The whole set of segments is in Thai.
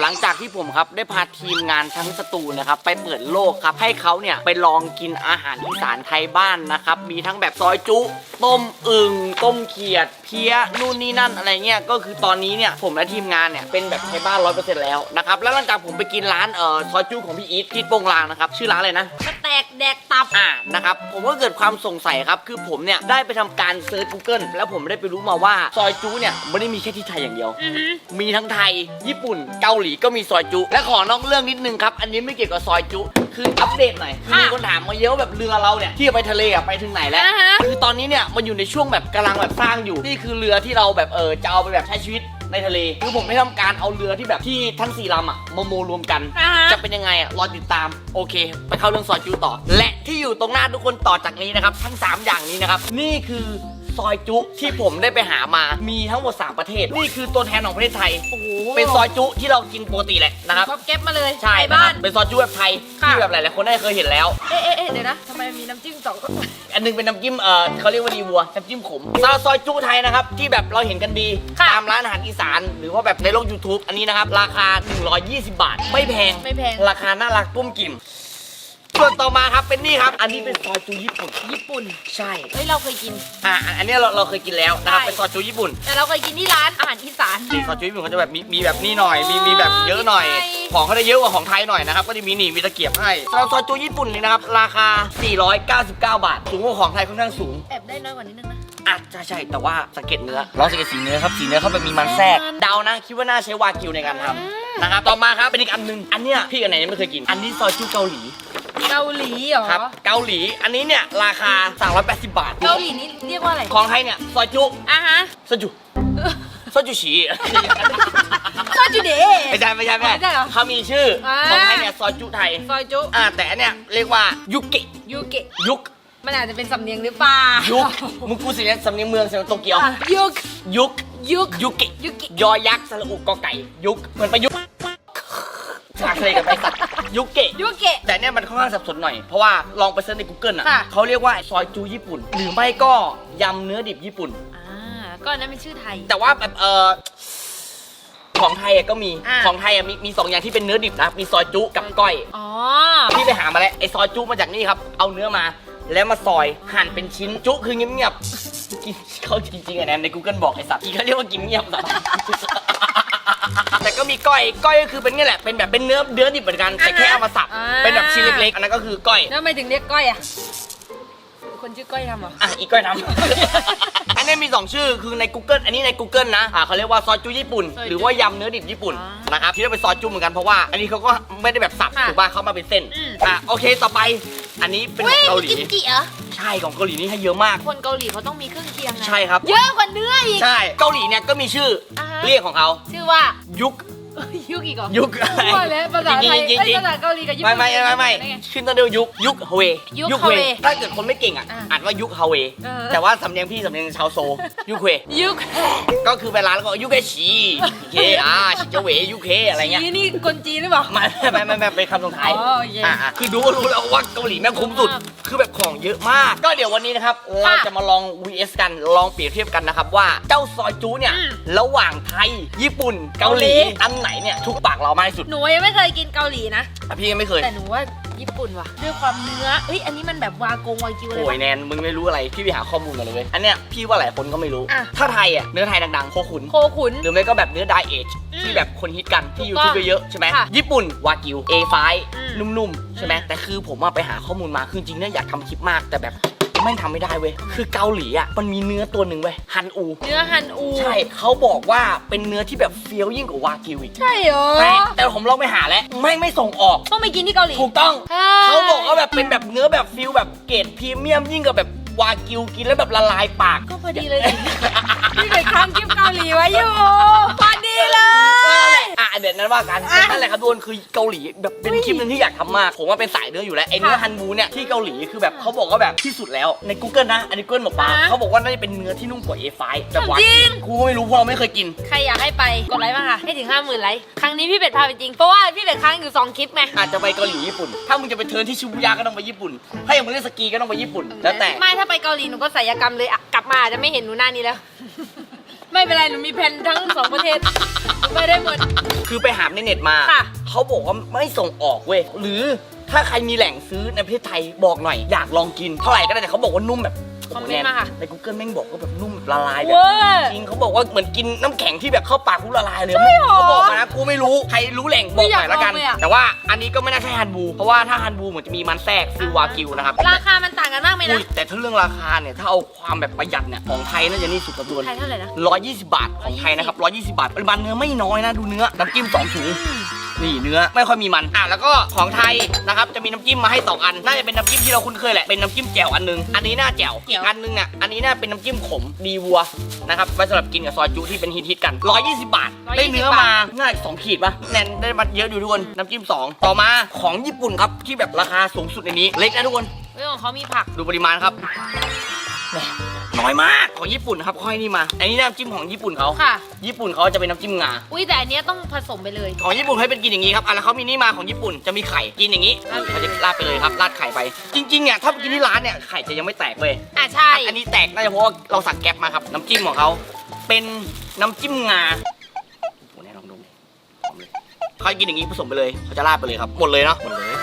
หลังจากที่ผมครับได้พาทีมงานทั้งสตูนะครับไปเปิดโลกครับให้เขาเนี่ยไปลองกินอาหารอีสานไทยบ้านนะครับมีทั้งแบบซอยจุ ต้มอึ่งต้มเขียด เพี้ยนู่นนี่นั่นอะไรเงี้ยก็คือตอนนี้เนี่ยผมและทีมงานเนี่ยเป็นแบบไทยบ้านร้อยเปอร์เซ็นต์แล้วนะครับแล้วหลังจากผมไปกินร้านเอ่อซอยจุของพี่อีทที่โปงลางนะครับชื่อร้านอะไรนะสแต็กแดกตับอ่านะครับผมก็เกิดความสงสัยครับคือผมเนี่ยได้ไปทำการเซิร์ช Google แล้วผมได้ไปรู้มาว่าซอยจูเนี่ยไม่ได้มีแค่ที่ไทยอย่างเดียวอือหือมีทั้งไทยญี่ปุ่นเกาหลีก็มีซอยจุ และขอนอกเรื่องนิดนึงครับ อันนี้ไม่เกี่ยวกับซอยจุ คืออัปเดตหน่อยคือมีคนถามมาเยอะว่าแบบเรือเราเนี่ยที่จะไปทะเลอะไปถึงไหนแล้ว อ่าฮะ คือตอนนี้เนี่ยมันอยู่ในช่วงแบบกำลังแบบสร้างอยู่ นี่คือเรือที่เราแบบเออจะเอาไปแบบใช้ชีวิตในทะเล คือผมไม่ทำการเอาเรือที่แบบที่ทั้งสี่ลำอะมาโมรวมกัน อ่าฮะ จะเป็นยังไงอะรอติดตาม โอเค ไปเข้าเรื่องซอยจูต่อ และที่อยู่ตรงหน้าทุกคนต่อจากนี้นะครับ ทั้ง 3 อย่างนี้นะครับ นี่คือ ซอยจุที่ผมได้ไปหามามีทั้งหมด 3 ประเทศ นี่คือตัวแทนของประเทศไทย โอ้โหเป็นซอยจุที่เรากินปกติแหละนะครับชอบเก็บมาเลยใช่ไทยนะคบ้ารันบเป็นซอยจุแบบไทยค่ะ ที่แบบหลายๆคนได้เคยเห็นแล้ว เอ๊ะเอ๊ะเอ๊ะเดี๋ยวนะทำไมมีน้ำจิ้มสองอันหนึงเป็นน้ำจิ้มเอ่อเขาเรียกว่าดีวัวน้ำจิ้มขมซาซอยจุไทยนะครับที่แบบเราเห็นกันดีค่ะตามร้านอาหารอีสาน หรือว่าแบบในโลก YouTube อันนี้นะครับ ราคา 120 บาท ไม่แพง ไม่แพง ราคาน่ารักปุ้มกิ่ม ส่วนต่อมาครับเป็นนี่ครับ อันนี้เป็นซอยจูญี่ปุ่น ญี่ปุ่น ใช่ เฮ้ยเราเคยกิน อ่าอันนี้เราเราเคยกินแล้วนะครับใช่ เป็นซอยจูญี่ปุ่นแต่เราเคยกินที่ร้านอาหารอีสานนี่ซอยจูญี่ปุ่นเขาจะแบบมีมีแบบนี้หน่อย มีมีแบบเยอะหน่อย ใช่ ของเขาได้เยอะกว่าของไทยหน่อยนะครับ ก็จะมีหนีมีตะเกียบให้สำหรับซอยจูญี่ปุ่นนี่นะครับราคา 499 บาท สูงกว่าของไทยค่อนข้างสูง แอบได้น้อยกว่านิดนึงนะ อะใช่ใช่แต่ว่าสังเกตเนื้อเราสังเกตสีเนื้อครับสีเนื้อเขาแบบมีมันแทรกมันเดานะคิดว่าน่าใช้วากิวในการทำนะครับต่อมาครับเป็นอีกอันหนึงอันเนี้ยพี่กับไหนยังไม่เคยกิน อันนี้ซอยจูเกาหลี เกาหลีเหรอ ครับเกาหลีอันนี้เนี่ยราคา 380 บาท เกาหลีนี่เรียกว่าอะไรของไทยเนี่ยซอยจุอะฮะซอยจุซอยจุฉี ซอยจูเด ไม่ใช่ไม่ใช่ไม่ไม่ใช่เหรอเขามีชื่ออ่าของไทยเนี่ยซอยจุไทยซอยจุอ่าแต่อันเนี่ยเรียกว่ายุเกะยูเกะยุกมันอาจจะเป็นสำเนียงหรือเปล่ายุกมึงพูดสิเนี่ยสำเนียงเมืองสำเนียงโตเกียว อะยุกยุกยุกยุเกะยุเกะยอยักษ์สระอุกกอไก่ ยุกเหมือนประยุกต์ จากอะไรกันไปสัตว์ยุเกะยุเกะ แต่เนี่ยมันค่อนข้างสับสนหน่อย เพราะว่าลองไปเซิร์ชใน Google อะค่ะ เขาเรียกว่าซอยจูญี่ปุ่น หรือไม่ก็ยำเนื้อดิบญี่ปุ่น อ่าก็อันนั้นเป็นชื่อไทย แต่ว่าแบบเออของไทยอะก็มีอะของไทยอะมีมีสองอย่างที่เป็นเนื้อดิบนะมีซอยจุกับก้อย อ๋อ พี่ไปหามาแล้วไอซอยจุมาจากนี่ครับ เอาเนื้อมา แล้วมาซอยหั่นเป็นชิ้นจุคือเงียบๆกินเขาจริงๆอะนะใน Google บอกไอสัตว์ที่เขาเรียกว่ากินเงียบสัตว์ แต่ก็มีก้อยก้อยก็คือเป็นนี่แหละเป็นแบบเป็นเนื้อเนื้อดิบเหมือนกันแต่แค่เอามาสับอ่า เป็นแบบชิ้นเล็กๆอันนั้นก็คือก้อยแล้วทำไมถึงเรียกก้อยอะคนชื่อก้อยทำเหรอ อะอีกก้อยทำ อันนี้มี2ชื่อคือใน Google อันนี้ใน Google นะอ่าเขาเรียกว่าซอยจูญี่ปุ่น ซอยจุหรือว่ายำเนื้อดิบญี่ปุ่นอ่านนะครับที่เรียกเป็นซอยจูเหมือนกันเพราะว่าอันนี้เขาก็ไม่ได้แบบสับค่ะถูกป่ะเขามาเป็นเส้นอืม อะโอเคต่อไปอันนี้เป็นของเกาหลีกิมจิเหรอ ใช่ของเกาหลีนี่ให้เยอะมาก คนเกาหลีเขาต้องมีเครื่องเคียงไงใช่ครับ เยอะกว่าเนื้ออีก ใช่ เกาหลีเนี่ยก็มีชื่ออาฮะ เรียกของเขาชื่อว่ายุก ยุกอีกเหรอยุกว่าแล้วภาษาไทยจริงๆจริงๆ เอ้ยภาษาเกาหลีกับญี่ไม่ปุ่นไม่ไม่ไม่ด้ง ขึ้นต้นด้วยยุกยุกเฮเวยุคเวเฮเวถ้าเกิดคนไม่เก่งอะอ่าอ่านว่ายุกเฮเวเออ แต่ว่าสำเนียงพี่สำเนียงชาวโซยุกเฮยุกก็คือไปร้านแล้วก็ยุคเกชีเคอ่าชิเจเวยุเคอะไรเงี้ยนี่นี่คนจีนหรือเปล่า ไม่ไม่ไม่ไม่เป็นคำส่งท้ายอ๋อโอเคอ่าคือดูก็รู้แล้วว่าเกาหลีแม่งคุ้มสุดมากคือแบบของเยอะมาก ก็เดี๋ยววันนี้นะครับ เราค่ะจะมาลอง vs กัน ลองเปรียบเทียบกันนะครับว่าเจ้าซอยจูเนี่ยอืมระหว่างไทย ญี่ปุ่น เกาหลี เกาหลี อันไหนเนี่ยทุกปากเรามากที่สุดหนูยังไม่เคยกินเกาหลีนะ อะพี่ยังไม่เคย แต่หนูว่าญี่ปุ่นว่ะด้วยความเนื้อเอ้ยอันนี้มันแบบวากงวากิวเลยโอ้ยปะแนนมึงไม่รู้อะไร พี่ไปหาข้อมูลกันเลยเว้ยอันเนี้ยพี่ว่าหลายคนก็ไม่รู้อะถ้าไทยอะเนื้อไทยดังๆโคขุน โคขุน หรือไม่ก็แบบเนื้อไดเอชอืมที่แบบคนฮิตกันที่ถูยูกต้ทูอบงเยอะๆใช่ไหมค่ะญี่ปุ่นวากิว A5 อืมนุ่มๆใช่ไหมอืมแต่คือผมอะไปหาข้อมูลมาคือจริงๆเนี่ยอยากทำคลิปมากแต่แบบ ไม่งทำไม่ได้เว้ย คือเกาหลีอะ มันมีเนื้อตัวหนึ่งเว้ย ฮันอู เนื้อฮันอู ใช่ เขาบอกว่าเป็นเนื้อที่แบบเฟี้ยวยิ่งกว่าวากิวอีก ใช่เหรอแต่แต่ผมลองไปหาแล้ว ไม่ไม่ส่งออก ต้องไปกินที่เกาหลี ถูกต้องใช่เขาบอกว่าแบบเป็นแบบเนื้อแบบฟิลแบบเกรดพรีเมียมยิ่งกว่าแบบ วากิวกินแล้วแบบละลายปาก ก็พอดีเลยดิพี่เคยค้างคลิปเกาหลีไว้อยู่พอดีเลเออนั่นแหยละอะเดี๋ยวนั้นว่ากันอะนั่นแหละครับทุกคนคือเกาหลีแบบเป็นคลิปหนึงที่อยากทำมาก ผมว่าเป็นสายเนื้ออยู่แล้วไอ้เนื้อค่ะฮันบูเนี่ยที่เกาหลีคือแบบเขาบอกว่าแบบที่สุดแล้วใน Google นะ อันนี้ Google บอกมาอะเขาบอกว่าน่าจะเป็นเนื้อที่นุ่มกว่า A5 แบบวาจริกิงวกูก็ไม่รู้เพราะเราไม่เคยกิน ใครอยากให้ไปกดไลค์มาค่ะ ให้ถึง 5 0,000ไลค์ครั้งนี้พี่เป็ดพาไปจริง เพราะว่าพี่เป็ดค้างอยู่ 2 คลิปไงอาจจะไปเกาหลีญี่ปุ่น ถ้ามึงจะไปเทิร์นที่ชิบูย่าก็ต้องไปญี่ปุ่น ถ้าอย่างมึงเล่นสกีก็ต้องไปญี่ปุ่น แล้วแต่ ไม่ถ้าไปเกาหลีหนูก็ศัลยกรรมเลยอะกลับมาอาจจะไม่เห็นหนูหน้านี้แล้ว ไม่เป็นไรหนูมีแผนทั้งสองประเทศไม่ได้หมด คือไปหาในเน็ตมา ค่ะ เขาบอกว่าไม่ส่งออกเว้ย หรือถ้าใครมีแหล่งซื้อในประเทศไทยบอกหน่อย อยากลองกิน เท่าไหร่ก็ได้แต่เขาบอกว่านุ่มแบบ คอมเมนต์มาค่ะ ใน Google แม่งบอกว่าแบบนุ่มแบบละลายแบบ เวอร์จริงเขาบอกว่าเหมือนกินน้ำแข็งที่แบบเข้าปากกูละลายเลยใช่หรอเขาบอกมานะกูไม่รู้ใครรู้แหล่งบอกหน่อยละกัน ไม่อยากลองเลยอะ แต่ว่าอันนี้ก็ไม่น่าใช่ฮันบูเพราะว่าถ้าฮันบูเหมือนจะมีมันแทรกฟิววากิวนะครับราคามันต่างกันมากไหมอุ้นะยแต่ถ้าเรื่องราคาเนี่ยถ้าเอาความแบบประหยัดเนี่ยของไทยน่าจะนี่สุดกระดวน ไทยเท่าไหร่นะ 120 บาทของไทยนะครับ120 บาทปริมาณเนื้อไม่น้อยนะดูเนื้อน้ำจิ้ม2ถุง นี่เนื้อไม่ค่อยมีมันอะแล้วก็ของไทยนะครับจะมีน้ำจิ้มมาให้2อัน น่าจะเป็นน้ำจิ้มที่เราคุ้นเคยแหละเป็นน้ำจิ้มแจ่วอันนึงอันนี้หน้าแจ่วอีกอันนึงเนี่ยอันนี้น่าเป็นน้ำจิ้มขมดีวัวนะครับไว้สำหรับกินกับซอยจุที่เป็นฮิตๆกัน 120 บาทได้เนื้อมาง่าย2ขีดปะแน่นได้มาเยอะอยู่ทุกคนน้ำจิ้ม 2 ต่อมาของญี่ปุ่นครับที่แบบราคาสูงสุดในนี้เล็กนะทุกคนเรื่องของเขามีผักดูปริมาณครับแหม่ น้อยมากของญี่ปุ่นครับค่อยนี่มา อันนี้น้ำจิ้มของญี่ปุ่นเขาค่ะ ญี่ปุ่นเขาจะเป็นน้ำจิ้มงา อุ้ยแต่อันเนี้ยต้องผสมไปเลย ของญี่ปุ่นเขาเป็นกินอย่างนี้ครับอะแล้วเขามีนี่มาของญี่ปุ่นจะมีไข่กินอย่างนี้เขาจะราดไปเลยครับราดไข่ไป จริงๆเนี่ยถ้าไปกินที่ร้านเนี่ยไข่จะยังไม่แตกเลยอะใช่ อันนี้แตกน่าจะเพราะว่าเราสั่งแก๊ปมาครับ น้ำจิ้มของเขาเป็นน้ำจิ้มงาโอ้โหแน่ลองดูหอมเลยเขากินอย่างนี้ผสมไปเลยเขาจะราดไปเลยครับหมดเลยเนาะหมดเลย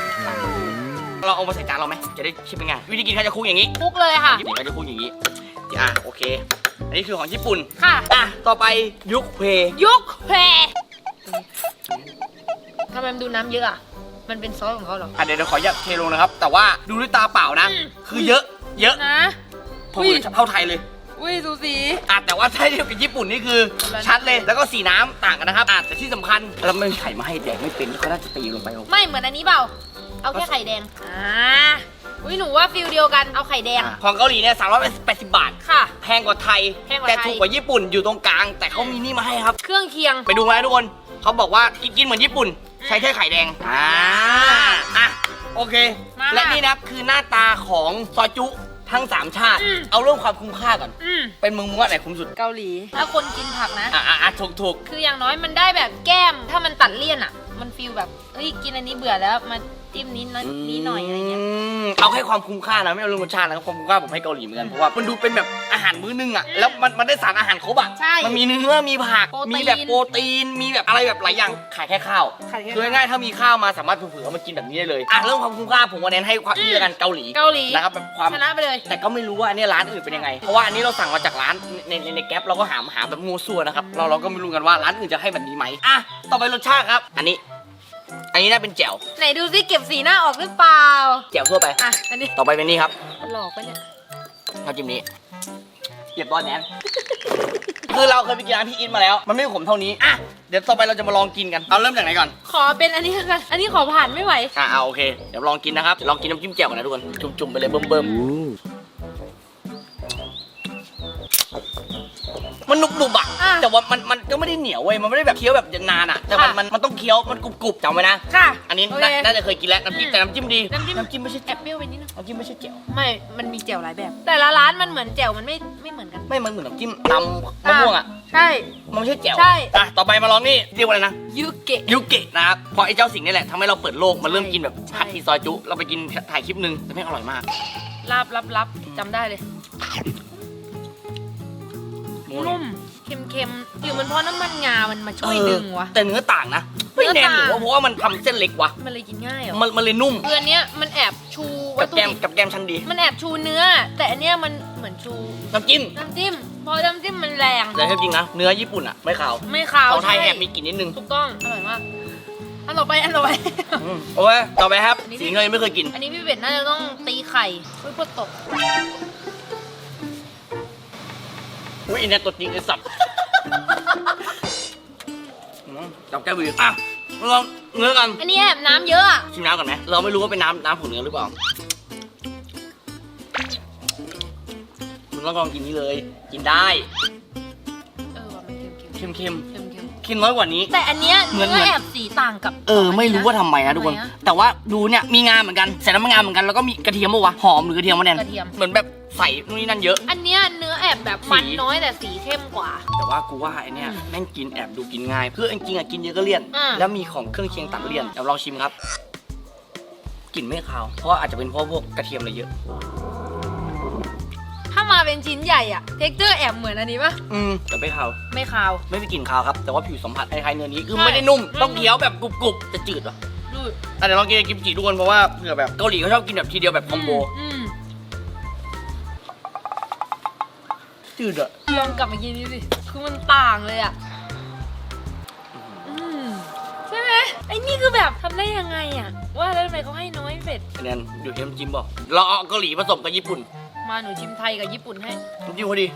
เราเอามาใส่จานเราไหมจะได้ชิมเป็นไงวิธีกินเขาจะคลุกอย่างนี้คลุกเลยค่ะญี่ปุ่นเขาจะคลุกอย่างนี้ อะโอเค อันนี้คือของญี่ปุ่น ค่ะ อะ ต่อไปยุคเพยุกแพรทำไมมันดูน้ำเยอะอะ มันเป็นซอสของเขาเหรอ อะเดี๋ยวเดี๋ยวขออนุญาตเทลงนะครับ แต่ว่าดูด้วยตาเปล่านะอืมคือเยอะ เยอะนะพอเหมือนเท่าไทยเลยอุ้ยดูสีอะแต่ว่าถ้าเทียบกับญี่ปุ่นนี่คือคนละชัดเลยแล้วก็สีน้ำต่างกันนะครับอะแต่ที่สำคัญเราไม่มีไข่มาให้แดกไม่เป็นก็น่าจะตีลงไปเอาไม่เหมือนอันนี้เปล่า เอาแค่ไข่แดงอ่า อุ้ยหนูว่าฟิลเดียวกันเอาไข่แดงอะของเกาหลีเนี่ยสามร้อยแปดสิบบาท ค่ะ แพงกว่าไทย แพงกว่าแต่ไทยถูกกว่าญี่ปุ่นอยู่ตรงกลาง แต่เขามีนี่มาให้ครับ เครื่องเคียง ไปดูมาแล้วทุกคนเขาบอกว่ากินกินเหมือนญี่ปุ่น ใช้แค่ไข่แดงอ่าอะโอเค มาและนี่นะครับคือหน้าตาของซอยจุทั้งสามชาติ อืม เอาเรื่องความคุ้มค่าก่อน อืมเป็นมึงมึงว่าไหนคุ้มสุดเกาหลี ถ้าคนกินผักนะ อะอะอะถูกถูกคืออย่างน้อยมันได้แบบแก้ม ถ้ามันตัดเลี่ยนอะ มันฟีลแบบเฮ้ยกินอันนี้เบื่อแล้วมา จิ้มนี้น้อยนี้หน่อยอะไรเงี้ย มเอาแค่ความคุ้มค่านะไม่เอาเรื่องรสชาตินะความคุ้มค่าผมให้เกาหลีเหมือนกันเพราะว่ามันดูเป็นแบบอาหารมื้อนึงอะแล้วมันมันได้สารอาหารครบอะใช่มันมีเนื้อมีผักโปรตีน มีแบบโปรตีนมีแบบอะไรแบบหลายอย่างขายแค่ข้าวขายแค่คือง่ายๆถ้ามีข้าวมาสามารถเผื่อๆเอามากินแบบนี้ได้เลยอะเรื่องความคุ้มค่าผมว่าเน้นให้ความนี่ละกันเกาหลีเกาหลีนะครับแบบความ ชนะไปเลย แต่ก็ไม่รู้ว่าอันนี้ร้านอื่นเป็นยังไง เพราะว่าอันนี้เราสั่งมาจากร้านในในในแก๊ปเราก็หาหาแบบงูส่วนนะครับ เราเราก็ไม่รู้กันว่าร้านอื่นจะให้แบบนี้ไหมอะ ต่อไปรสชาติครับ อันนี้ อันนี้น่าเป็นแจ่วไหนดูซิเก็บสีหน้าออกหรือเปล่า แจ่วทั่วไป อะ อันนี้ต่อไปเป็นนี่ครับหลอกปะเนี่ยน้ำจิ้มนี้เรียบร้อยแนนคือเราเคยไปกินร้านพี่อินมาแล้ว มันไม่ขมเท่านี้ อะ เดี๋ยวต่อไปเราจะมาลองกินกัน เอาเริ่มจากไหนก่อน ขอเป็นอันนี้แล้วกันอันนี้ขอผ่านไม่ไหว อะเอาโอเค เดี๋ยวลองกินนะครับ ลองกินน้ำจิ้มแจ่วกันนะทุกคน จุ่มๆไปเลยเบิ่มๆ มันหนุบๆอะ อะแต่ว่ามันมันก็ไม่ได้เหนียวเว้ย มันไม่ได้แบบเคี้ยวแบบนานอะ แต่มันค่ะ มันมันต้องเคี้ยว มันกรุบๆจำไว้นะ ค่ะอันนี้โอเค น่าน่าจะเคยกินแล้วน้ำจิ้มแต่น้ำจิ้มดี น้ำจิ้มน้ำจิ้มไม่ใช่แอบเปรี้ยวไปนิดนึงน้ำจิ้มไม่ใช่แจ่วไม่ มันมีแจ่วหลายแบบ แต่ละร้านมันเหมือนแจ่วมันไม่ไม่เหมือนกันไม่มันเหมือนน้ำจิ้มตำมะม่วงอะ ใช่ มันไม่ใช่แจ่วใช่ อะต่อไปมาลองนี่เรียกว่าอะไรนะ ยูเกะ ยูเกะนะครับเพราะไอ้เจ้าสิ่งนี้แหละทำให้เราเปิดโลกมาเริ่มกินแบบใช่ ผัดทีซอยจุ เราไปกินถ่ายคลิปหนึงแต่ไม่งอร่อยมาก ลาบลับลับจำได้เลยหมู นุ่มเค็มเค็มๆอยู่มันเพราะน้ำมันงา มันมาช่วยดึงวะ แต่เนื้อต่างนะ ไม่แน่เนื้อหต่างรือว่าเพราะว่ามันทำเส้นเล็กวะ มันเลยกินง่ายเหรอ มันมันเลยนุ่มคืออันเนี้ยมันแอบชูวักัตบถุแกมดิบกับแกมชั้นดี มันแอบชูเนื้อ แต่อันเนี้ยมันเหมือนชูน้ำจิ้มน้ำจิ้ม พอน้ำจิ้มมันแรง แต่จริงๆนะ เนื้อญี่ปุ่นอะไม่ขาวไม่ขาวของไทยใช่แอบมีกลิ่นนิดนึงถูกต้อง อร่อยมาก อันต่อไป อันต่อไป อืมโอเคต่อไปครับอันนี้สิ่งที่เรายังไม่เคยกิน อันนี้พี่เป็ดน่าจะต้องตีไข่เพื่อเพื่อตก อุ้ยอินเนยตัวจริงไอ้สัตว์อืมจับแก้ววีอะลองเนื้อกันอันนี้แอบน้ำเยอะอะชิมน้ำก่อนไหมเราไม่รู้ว่าเป็นน้ำน้ำผงเนื้อหรือเปล่ามึงต้องลองกินนี้เลย กินได้เออว่ะมันเค็มเค็มเค็มเค็มเค็มเค็มเค็มน้อยกว่านี้ แต่อันเนี้ยเหมือนเนื้อเหมือน แอบสีต่างกับเออ ไม่รู้ว่าทำไมนะทุกคนทำไมอะแต่ว่าดูเนี่ยมีงาเหมือนกันใส่น้ำมันงาเหมือนกันแล้วก็มีกระเทียมปะวะหอมหรือกระเทียมวะแนนกระเทียม เหมือนแบบ ใส่นู่นนี่นั่นเยอะ อันเนี้ยเนื้อแอบแบบมันสี น้อยแต่สีเข้มกว่า แต่ว่ากูว่าไอเนี่ยแม่งกินแอบดูกินง่ายเพื่อจริงๆอะกินเยอะก็เลี่ยน อ่า แล้วมีของเครื่องเคียงตัดเลี่ยนเดี๋ยวลองชิมครับกลิ่นไม่คาวเพราะว่าอาจจะเป็นเพราะพวกกระเทียมอะไรเยอะ ถ้ามาเป็นชิ้นใหญ่อะเท็กเจอร์แอบเหมือนอันนี้ปะอืมแต่ไม่คาวไม่คาว ไม่มีกลิ่นคาวครับแต่ว่าผิวสัมผัสคล้ายๆเนื้อนี้คือใช่ ไม่ได้นุ่มไม่ต้องเคี้ยวแบบกรุบๆจะจืดเหรอดูดอะเดี๋ยวลองกินกิมจิทุกคนเพราะว่าเผื่อแบบเกาหลีเขาชอบกินแบบทีเดียวแบบคอมโบอืม จืดอะลองกลับมากินนี่สิ คือมันต่างเลยอะอืมใช่ไหมไอ้นี่คือแบบทำได้ยังไงอะว่าแล้วทำไมเขาให้น้อยเป็ด คะแนนอยู่ที่น้ำจิ้มบอกเราเอาเกาหลีผสมกับญี่ปุ่นมาหนูชิมไทยกับญี่ปุ่นให้น้ำจิ้มพอดี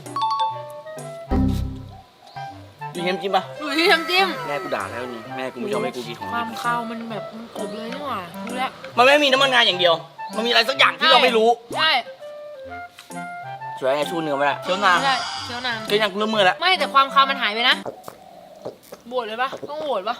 อยู่ที่น้ำจิ้มปะหนูที่น้ำจิ้มแม่กูด่าแล้วนี่แม่กูไม่ชอบให้กูกินของความดิบคาวมันแบบมันกลบเลยนี่หว่าดูแล้วมันไม่มีน้ำมันงาอย่างเดียว มันมีอะไรสักอย่างที่เราไม่รู้ ใช่ สวยไงชูเนื้อไม่ได้เคี้ยวนานใช่เคี้ยวนานเคี้ยวนานกูเริ่มเมื่อยแล้วไม่แต่ความคาวมันหายไปนะบวชเลยปะต้องบวชปะ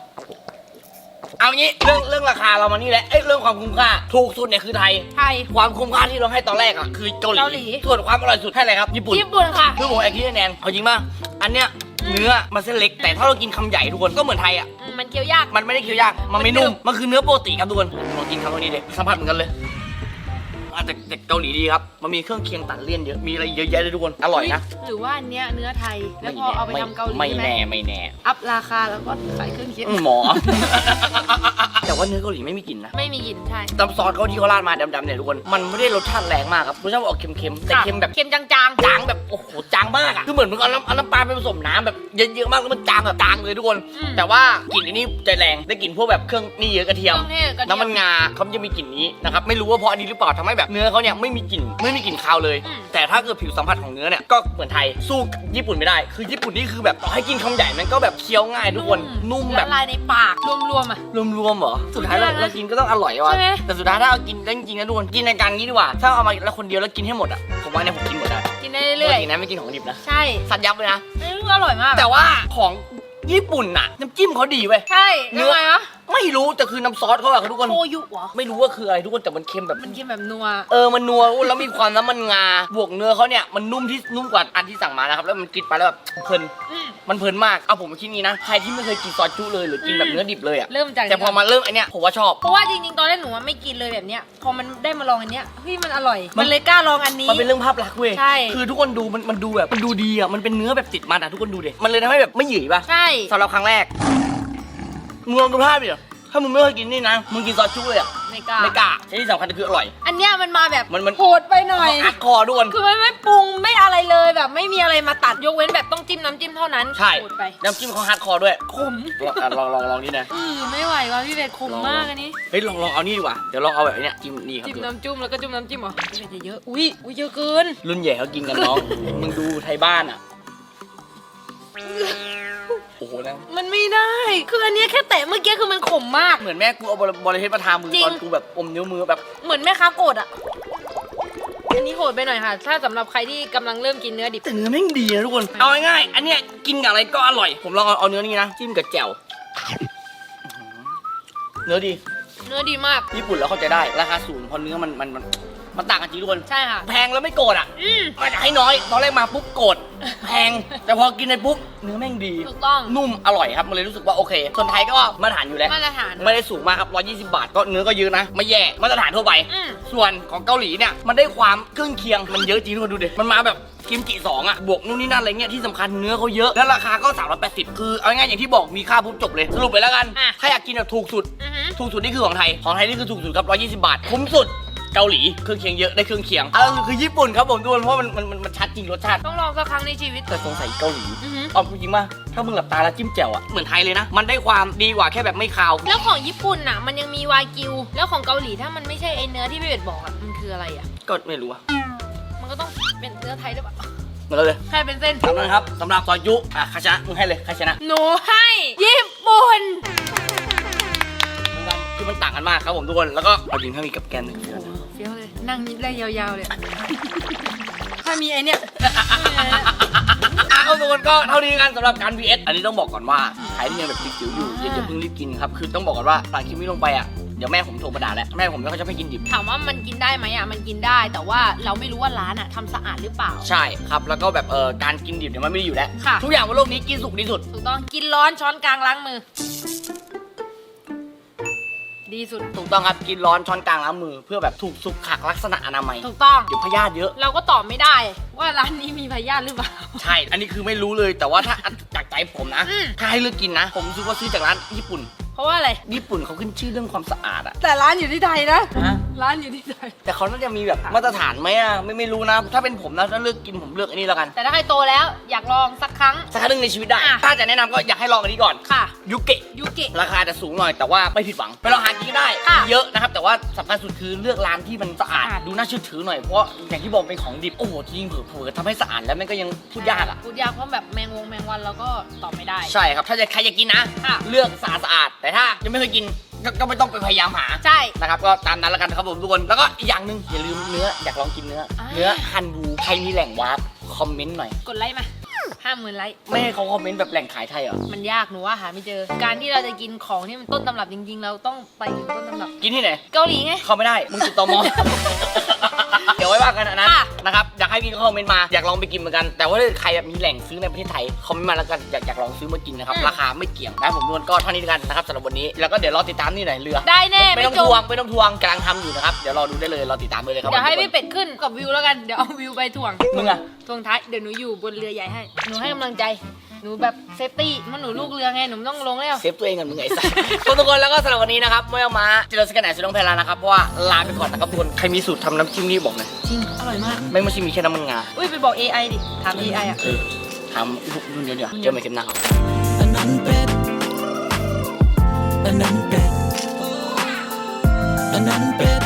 เอางี้เรื่องเรื่องราคาเรามานี่แหละเอ้ยเรื่องความคุ้มค่า ถูกสุดเนี่ยคือไทย ไทย ความคุ้มค่าที่เราให้ตอนแรกอะคือเกาหลีเกาหลีส่วนความอร่อยสุดให้อะไรครับญี่ปุ่นญี่ปุ่นค่ะ คือผมแอบคิดคะแนนเอาจริงป่ะอันเนี้ยเนื้อมันเส้นเล็กแต่ถ้าเรากินคำใหญ่ทุกคนก็เหมือนไทยอะอืมมันเคี้ยวยาก มันไม่ได้เคี้ยวยาก มันไม่นุ่ม มันหนึบมันคือเนื้อปกติครับทุกคนลองกินคำนี้เลยสัมผัสเหมือนกันเลย อะแต่แต่เกาหลีดีครับ มันมีเครื่องเคียงตัดเลี่ยนเยอะ มีอะไรเยอะแยะเลยทุกคน อร่อยนะ หรือว่าอันเนี้ยเนื้อไทย แล้วพอเอาไปทำเกาหลีไม่ใช่ไหมแน่ไม่แน่ อัพราคาแล้วก็ขายเครื่องคิดอืมหมอ แต่ว่าเนื้อเกาหลีไม่มีกลิ่นนะไม่มีกลิ่นใช่น้ำซอสเขาที่เขาราดมาดำๆเนี่ยทุกคน มันไม่ได้รสชาติแรงมากครับรสชาติออกเค็มๆ แต่เค็มแบบเค็มจางจางแบบโอ้โหจางมากอะคือเหมือนมึงเอาน้ำเอาน้ำปลาไปผสมน้ำแบบเยอะๆมากแล้วมันจางแบบจางเลยทุกคนอืมแต่ว่ากลิ่นอันนี้ใจแรง ได้กลิ่นพวกแบบเครื่องนี่เยอะกระๆเทียมเครื่องเทศกระเทียน้ำมันงาเขาจะมีกลิ่นนี้นะครับ ไม่รู้ว่าเพราะอันนี้หรือเปล่าทำให้แบบเนื้อเขาเนี่ยไม่มีกลิ่นไม่มีกลิ่นคาวเลย อืม แต่ถ้าเกิดผิวสัมผัสของเนื้อเนี่ยก็เหมือนไทยสู้ญี่ปุ่นไม่ได้ คือญี่ปุ่นนี่คือแบบต่อให้กินคำใหญ่มันก็แบบเคี้ยวง่ายทุกคนนุ่มแบบ ละลายในปากรวมๆอะ รวมๆเหรอ สุดท้ายเราสุดยอดนะเรากินก็ต้องอร่อยว่ะ ใช่ไหม แต่สุดท้ายถ้าเอากินได้จริงๆนะทุกคนกินในการงี้ดีกว่า ถ้าเอามาแล้วคนเดียวแล้วกินให้หมดอะ ผมว่าเนี่ยผมกินหมดได้กินได้เรื่อยปกตินะไม่กินของดิบนะ ๆใช่สัตว์ยับเลยนะ เอ้ยอร่อยมากแต่ว่าของญี่ปุ่นน่ะน้ำจิ้มเขาดีเว้ย ใช่เนื้เนื้ออไงวะไม่ รู้แต่คือน้ำซอสเขาอะทุกคนโชยุเหรอไม่รู้ว่าคืออะไรทุกคนแต่มันเค็มแบบ มันกินแบบนัว เออมันนัวแล้วมีความน้ำมันงา บวกเนื้อเขาเนี่ยมันนุ่มที่นุ่มกว่าอันที่สั่งมานะครับแล้วมันกินไปแล้วแบบเพลินอืม มันเพลินมากเอาผมมาคิดนี้นะใครที่ไม่เคยกินซอสจุเลยหรือกินแบบเนื้อดิบเลยอะเริ่มจากแต่พอมาเริ่มไอเนี้ยผมว่าชอบ เพราะว่าจริงๆ ตอนแรกหนูว่าไม่กินเลยแบบเนี้ย พอมันได้มาลองอันเนี้ยเฮ้ยมันอร่อย มัมันนเลยกล้าลองอันนี้ มันเป็นเรื่องภาพลักษณ์เว้ยใช่ คือทุกคนดูมันมันดูแบบมันดูดีอะมันเป็นเนื้อแบบติดมันอะทุกคนดูดิมันเลยทำให้แบบไม่หยิ่ป่ะใช่สำหรับครั้งแรกมึงลองดูภาพดิ ถ้ามึงไม่เคยกินนี่นะ มึงกินซอสจุเลยอะไม่กล้า ไม่กล้าและที่สำคัญคืออร่อย อันเนี้ยมันมาแบบมันมัน โหดไปหน่อย อัดคอทุกคนคือมันไม่ปรุงไม่อะไรเลยแบบไม่มีอะไรมาตัดยกเว้นแบบต้องจิ้มน้ำจิ้มเท่านั้นใช่ โหดไปน้ำจิ้มเขาฮาร์ดคอร์ด้วยขมลองอะลองลองลองนี่นะ อือไม่ไหวว่ะพี่เบสขมลอง มากอันนี้ เฮ้ยลองลองเอานี่ดีกว่า เดี๋ยวลองเอาแบบเนี้ยจิ้มนี่ครับจิ้มดูน้ำจุ่มแล้วก็จุ่มน้ำจิ้มเหรอพี่เบสจะเยอะอุ้ยอุ้ยเยอะเกินรุ่นใหญ่เขากินกันน้อง มึงดูไทยบ้านอะ โอ้โหนะมันไม่ได้ คืออันเนี้ยแค่แตะเมื่อกี้คือมันขมมาก เหมือนแม่กูเอาบริเทศมาทามือจริง ตอนกูแบบอมนิ้วมือแบบเหมือนแม่ค้าโกรธอะ อันนี้โหดไปหน่อยค่ะ ถ้าสำหรับใครที่กำลังเริ่มกินเนื้อดิบ แต่เนื้อแม่งดีนะทุกคนเอาง่ายๆอันเนี้ยกินกับอะไรก็อร่อย ผมลองเอาเอาเนื้อนี้นะจิ้มกับแจ่วอื้อหือเนื้อดี เนื้อดีมาก ญี่ปุ่นแล้วเข้าใจได้ราคาสูงเพราะเนื้อมันมันมัน มันต่างกันจริงทุกคน ใช่ค่ะ แพงแล้วไม่โกรธอะอืมมาจากให้น้อย ตอนแรกมาปุ๊บโกรธ แพง แต่พอกินไปปุ๊บเนื้อแม่งดี ถูกต้อง นุ่มอร่อยครับ มันเลยรู้สึกว่าโอเค ส่วนไทยก็มาตรฐานอยู่แล้ว มาตรฐาน ไม่ได้สูงมากครับ 120 บาท ก็เนื้อก็เยอะนะ ไม่แย่ มาตรฐานทั่วไป อืม ส่วนของเกาหลีเนี่ย มันได้ความเครื่องเคียง มันเยอะจริงทุกคนดูดิ มันมาแบบกิมจิสองอะ บวกนู่นนี่นั่นอะไรเงี้ย ที่สำคัญเนื้อเขาเยอะ แล้วราคาก็ 380 คือเอาง่ายๆอย่างที่บอก มีค่าปุ๊บจบเลย สรุปไปแล้วกัน อะ ถ้าอยากกินแบบถูกสุด อือหือ ถูกสุดนี่คือของไทย ของไทยนี่คือถูกสุดครับ 120 บาท คุ้มสุด เกาหลีเครื่องเคียงเยอะได้เครื่องเคียงอะคือญี่ปุ่นครับผมทุกคนเพราะมันมันมันชัดจริงรสชาติต้องลองสักครั้งในชีวิตแต่สงสัยเกาหลีอือหือเอาจริงๆป่ะถ้ามึงหลับตาแล้วจิ้มแจ่วอะเหมือนไทยเลยนะ มันได้ความดีกว่าแค่แบบไม่คาวแล้วของญี่ปุ่นน่ะ มันยังมีวากิว แล้วของเกาหลีถ้ามันไม่ใช่ไอเนื้อที่พี่เบสบอกอะมันคืออะไรอะก็ไม่รู้อะมันก็ต้องเป็นเนื้อไทยด้วยปะมาเลยแค่เป็นเส้นสำนักครับสำหรับซอยยุอะใครชนะมึงให้เลยใครชนะหนูให้ญี่ปุ่นคือมันต่างกันมากครับผมทุกคนแล้วก็เอาจริงถ้ามีกับแกนเนี่ยเฟี้ยวเลย นั่งยิ้มได้ยาวๆเลย ถ้ามีไอเนี้ยอะเอาทุกคนก็เท่านี้กันสำหรับการ VS อันนี้ต้องบอกก่อนว่าใครที่ยังแบบจิ๋วๆอยู่อย่าอย่าเพิ่งรีบกินครับ คือต้องบอกก่อนว่าหลังคลิปนี้ลงไปอะ เดี๋ยวแม่ผมโทรมาด่าแล้ว แม่ผมไม่ค่อยชอบให้กินดิบ ถามว่ามันกินได้ไหมอะ มันกินได้ แต่ว่าเราไม่รู้ว่าร้านอะทำสะอาดหรือเปล่า ใช่ครับ แล้วก็แบบเออการกินดิบเนี่ยมันไม่ได้อยู่แล้ว ค่ะ ทุกอย่างบนโลกนี้กินสุกดีสุด ถูกต้อง กินร้อนช้อนกลางล้างมือ ดีสุด ถูกต้องครับกินร้อนช้อนกลางล้างมือเพื่อแบบถูกสุขลักลักษณะอนามัยถูกต้อง เดี๋ยวพยาธิเยอะ เราก็ตอบไม่ได้ ว่าร้านนี้มีพยาธิหรือเปล่า ใช่ อันนี้คือไม่รู้เลยแต่ว่าถ้าจากใจผมนะ อืม ถ้าให้เลือกกินนะ ผมซื้อว่าซื้อจากร้านญี่ปุ่น เพราะว่าอะไร ญี่ปุ่นเขาขึ้นชื่อเรื่องความสะอาดอะแต่ร้านอยู่ที่ไทยนะ ฮะ ร้านอยู่ที่ไทย แต่เขาน่าจะมีแบบมาตรฐานไหมอะไม่ไม่รู้นะ ถ้าเป็นผมนะถ้าเลือกกินผมเลือกอันนี้แล้วกัน แต่ถ้าใครโตแล้วอยากลองสักครั้ง สักครั้งหนึ่งในชีวิตได้ อะ ถ้าจะแนะนำก็อยากให้ลองอันนี้ก่อนค่ะยุเกะ ยูกิราคาจะสูงหน่อยแต่ว่าไม่ผิดหวัง ไปลองหากินก็ได้ ค่ะเยอะนะครับ แต่ว่าสำคัญสุดคือเลือกร้านที่มันสะอาด สะอาด ดูน่าเชื่อถือหน่อย เพราะว่าอย่างที่บอกเป็นของดิบ โอ้โหจริงๆเผลอๆทำให้สะอาดแล้วมันก็ยังพูดยากอะ พูดยากเพราะแบบแมงวงแมงวันเราก็ตอบไม่ได้ ใช่ครับ ถ้าจะใครจะกินนะ ค่ะ เลือกสะอาดสะอาดแต่ถ้ายังไม่เคยกินก็ก็ไม่ต้องไปพยายามหาใช่ นะครับก็ตามนั้นแล้วกันครับผมทุกคนแล้วก็อีกอย่างหนึ่งอย่าลืมเนื้ออยากลองกินเนื้อ อ่า เนื้อฮันบูใครมีแหล่งวาร์ปคอมเมนต์หน่อยกดไลค์มาห้าหมื่นไลค์ ไม่ให้เขาคอมเมนต์แบบแหล่งขายไทยเหรอมันยากหนูว่าหาไม่เจอ การที่เราจะกินของที่มันต้นตำรับจริงๆ เราต้องไปถึงต้นตำรับ กินที่ไหน เกาหลีไง เข้าไม่ได้ มึงติดต่อมอ เดี๋ยวไว้ว่ากันอันนั้นค่ะ นะครับ อยากให้พี่เขาคอมเมนต์มา อยากลองไปกินเหมือนกัน แต่ว่าถ้าใครแบบมีแหล่งซื้อในประเทศไทย คอมเมนต์มาแล้วกัน อยากอยากลองซื้อมากินนะครับ ราคาไม่เกี่ยงนะผมนวลก็เท่านี้แล้วกันนะครับสำหรับวันนี้ แล้วก็เดี๋ยวรอติดตามนี่หน่อยเรือ ได้แน่ไม่ไม่ต้องจทบวง ไม่ต้องทวงกำลังทำอยู่นะครับ เดี๋ยวรอดูได้เลย รอติดตามเลยเลยครับเดี๋ยวให้ผมพี่เป็ดขึ้นกับวิวแล้วกัน เดี๋ยวเอาวิวไปถ่วงมึงอะ ถ่วงท้าย เดี๋ยวหนูอยู่บนเรือใหญ่ให้ หนูให้กำลังใจ หนูแบบเซฟตี้มันหนูลูกเรือไงหนูไม่ต้องลงแล้ว เซฟตัวเองก่อนมึงไอ้สัสทุกคนแล้วก็สำหรับวันนี้นะครับเมื่อมาเจริญสกันไหนสุดต้องแพลานะครับเพราะว่าลาไปก่อนนะครับทุกคนใครมีสูตรทำน้ำจิ้มนี่บอกหน่อยจริง อร่อยมาก ไม่ไม่ใช่มีแค่น้ำมันงาอุ้ยไปบอก AI ดิ ถาม AI อะ เออทำรุ่นเดียวเดียวเจอใหม่เทมหน้าครับ อันนั้นเป็ด อันนั้นเป็ด อันนั้นเป็ด